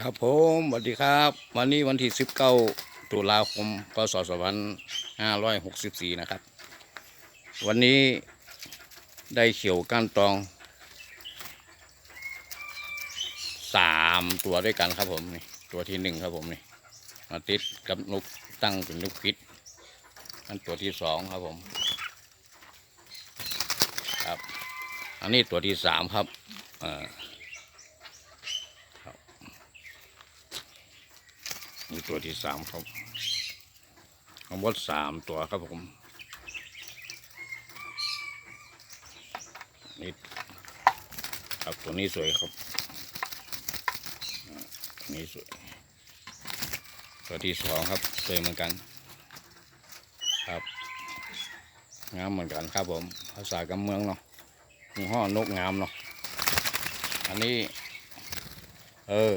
ครับผมสวัสดีครับ วันนี้วันที่19ตุลาคมพศ2564นะครับ วันนี้ได้เขียวก้านตองสามตัวด้วยกันครับผมนี่ตัวที่หนึ่งครับผมนี่มาติดกับนกตั้งเป็นนกพิษอันตัวที่สองครับผมครับ อันนี้ตัวที่สามครับอ่า นี่ตัวที่สามครับทั้งหมดสามตัวครับผม นี่ครับตัวนี้สวยครับอ่าตัวนี้สวย ตัวที่สองครับสวยเหมือนกัน ครับงามเหมือนกันครับผม ภาษากำเมืองเนาะมีห้อนกงามเนาะอันนี้ เออ